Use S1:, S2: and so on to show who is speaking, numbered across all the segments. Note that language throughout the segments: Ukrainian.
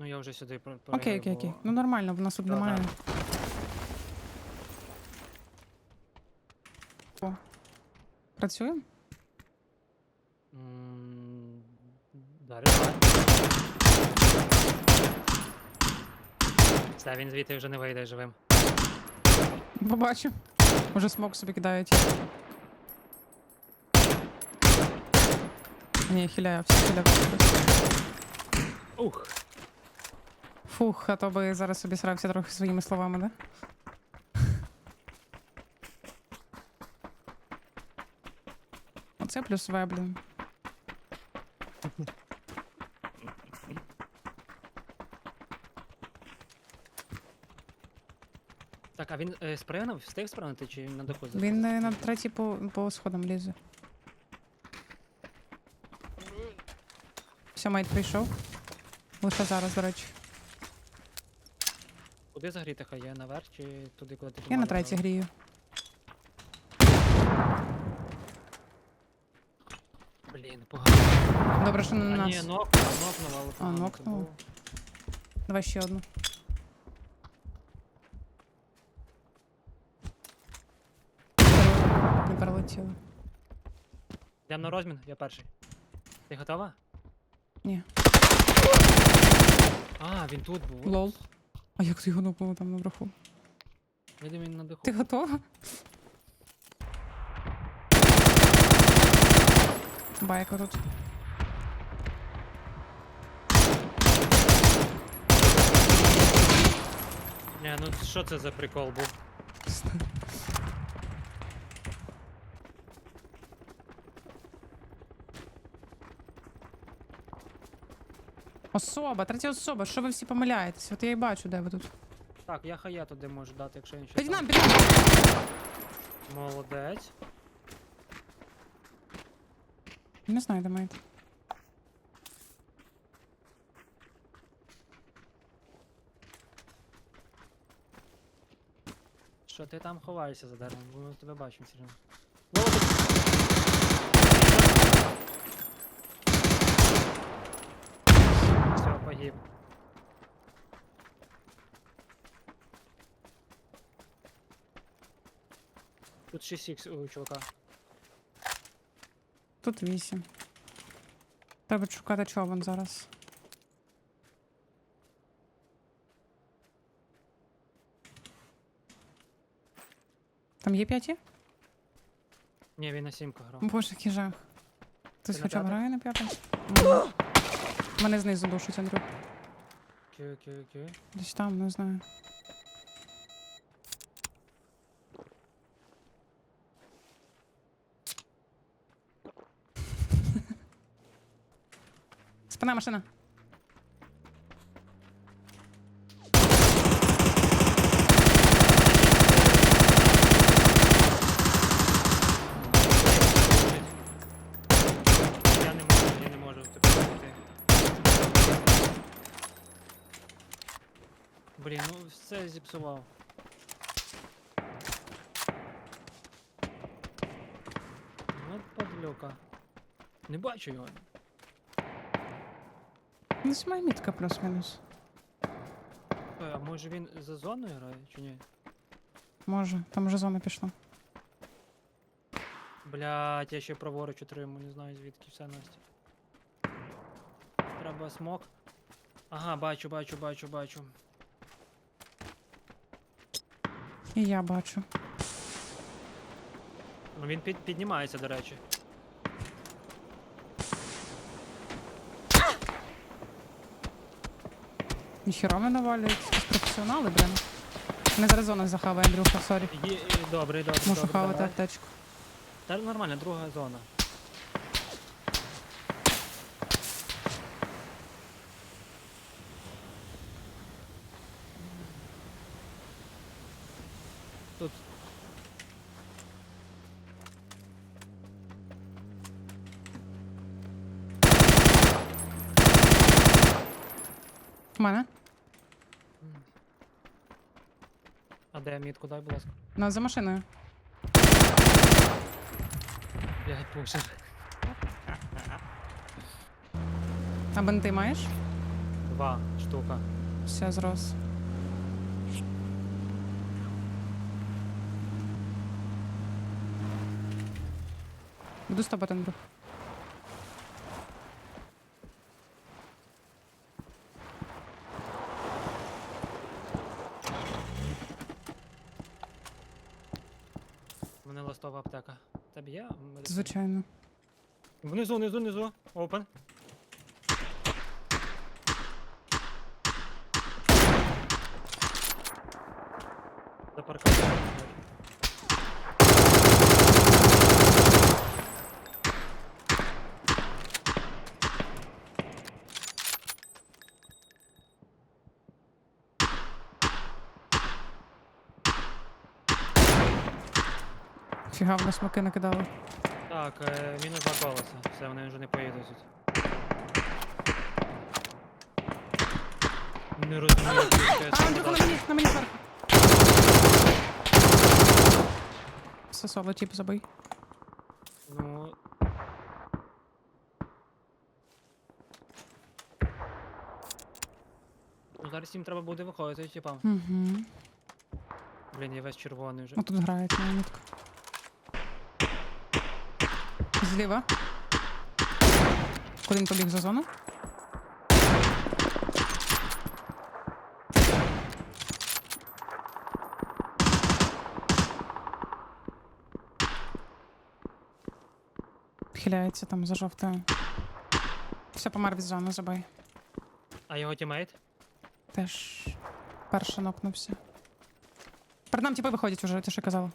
S1: Ну я вже сюди про-
S2: Окей, окей, окей. Ну нормально, в нас тут
S1: Да,
S2: немає. О. Працюємо?
S1: М, Да. Все, він звідти вже не вийде живим.
S2: Побачу. Уже смок собі кидають. Ні, хиляю, все хиляю.
S1: Ух!
S2: Фух, а то би зараз собі срався трохи своїми словами, да? Оце плюсове, блін.
S1: Так, а він е, спригнув? Встиг спригнути чи на даху
S2: Він е, на третій по, по сходам лізе. Все, мейт прийшов. Лише зараз, до речі.
S1: Куди загріти хай є? Наверх чи туди, куди ти
S2: Я на третій грію.
S1: Блін, погано.
S2: Добре, що не на
S1: А ні,
S2: нас.
S1: нокнула, нокнула, але
S2: А,
S1: погано це
S2: нокнула?
S1: було.
S2: Давай ще одну. Не пролетіло.
S1: Йдемо на розмін, я перший. Ти готова?
S2: Ні.
S1: А, він тут був.
S2: Лол. А як ти його нокнув там наверху?
S1: Я він на даху.
S2: Ти готова? Байка тут.
S1: Не, ну що це за прикол був?
S2: Особа, третя особа, що ви всі помиляєтесь? От я і бачу, де ви тут.
S1: Так, я хая туди можу дати, якщо він ще.
S2: Під
S1: там.
S2: нам, під нам!
S1: Молодець.
S2: Не знаю, де маєте.
S1: Що ти там ховаєшся за деревом? Бо ми тебе бачимо все одно. Молодець. Погиб. Тут 6 х у чувака.
S2: Тут вісім. Треба шукати човен зараз. Там є п'яті?
S1: Ні, він на сімку грав.
S2: Боже, який жах. Хтось хоча б грає на п'ятому? Мене знизу душить, Андрюх.
S1: Окей, окей, окей.
S2: Десь там, не знаю. Спина машина.
S1: Я не можу, я не можу тепер пройти. Блін, ну все зіпсував. Ну, подлюка. Не бачу його.
S2: Не моя мітка плюс-мінус.
S1: Е, А може він за зоною грає чи ні?
S2: Може, там вже зона пішла.
S1: Блять, я ще праворуч отримую, не знаю звідки все Настя. Треба смок. Ага, бачу, бачу, бачу, бачу.
S2: І я бачу.
S1: Ну він під, піднімається, до речі.
S2: Ніхіра мене навалюють. Якісь професіонали, блин. Не зараз зона захаває, Андрюха, сорі.
S1: Є, добре, добре.
S2: Мушу
S1: добре,
S2: хавати
S1: давай.
S2: аптечку.
S1: Та нормально, друга зона. Тут
S2: В мене?
S1: А де мітку, дай, будь ласка.
S2: На, за машиною.
S1: Блядь, пушер.
S2: А бенти маєш?
S1: Два штука.
S2: Все, зрос. Буду стопати, Андрюх.
S1: У аптека. Тебе є? медицина?
S2: Звичайно.
S1: Внизу, внизу, внизу. Опен. За парканом.
S2: Фіга, в нас смоки накидали.
S1: Так, е, мінус два колеса. Все, вони вже не поїдуть. Не розумію, що я
S2: А, Андрюха, на мені, на мені зверху. Все, соло, тип, забий.
S1: Ну. Ну, зараз їм треба буде виходити, типа.
S2: Угу.
S1: Блін, я весь червоний вже.
S2: О, тут грають на мітку. Зліва. Куди він побіг за зону? Хиляється там за жовтою. Все, помер від зони, забай.
S1: А його тімейт?
S2: Теж перший нокнувся. Перед нам типи виходять уже, ти що казала.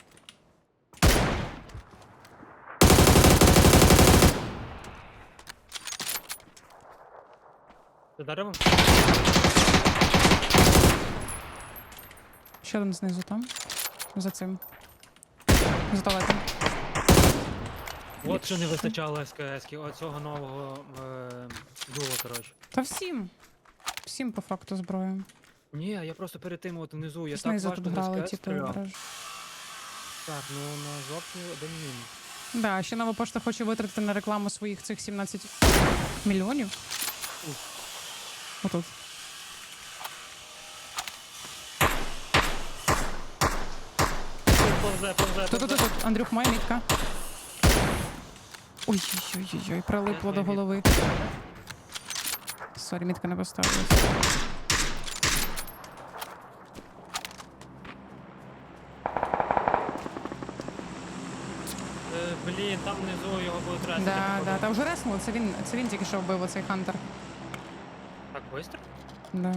S1: Деревом?
S2: Ще один знизу там. За цим. За туалетом.
S1: От що не вистачало СКС, оцього нового е, дула, коротше.
S2: Та всім. Всім по факту зброю.
S1: Ні, я просто перед тим от внизу, я так
S2: Знизу
S1: важко
S2: тут грали,
S1: СКС
S2: типу,
S1: стріляв.
S2: враж.
S1: Так, ну на жовтні один мінус.
S2: Да, ще нова пошта хоче витратити на рекламу своїх цих 17 мільйонів. Отут.
S1: Тут повзе, повзе,
S2: Тут, тут,
S1: повзе.
S2: тут, тут. Андрюх, моя мітка. Ой-ой-ой, прилипло до голови. Сорі, мітка не поставилась.
S1: Е, Блін, там внизу його будуть трасити.
S2: Да, да, та вже реснуло, це він, це він тільки що вбив оцей хантер. Да.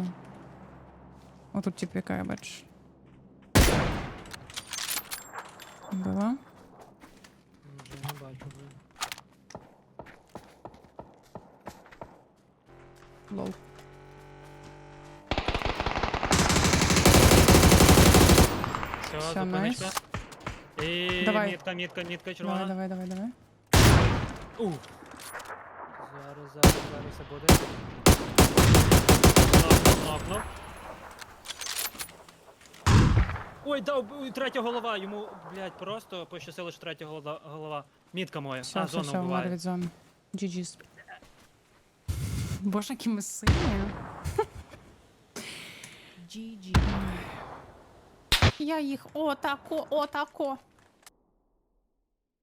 S2: Отут тип яка, бач. Була.
S1: Вже не бачу.
S2: Лол.
S1: Все,
S2: Все,
S1: зупиночка.
S2: найс.
S1: І
S2: Давай.
S1: мітка, мітка, мітка
S2: Давай,
S1: червона.
S2: давай, давай, давай.
S1: У. Зараз, зараз, зараз все буде. Нокнув. Ой, дав, третя голова, йому, блядь, просто пощастило, що третя голова. голова. Мітка моя,
S2: Все,
S1: а
S2: все,
S1: зона
S2: все, умер
S1: вбиває.
S2: від зони. GG's. Боже, які ми сильні. GG. Я їх отако, отако.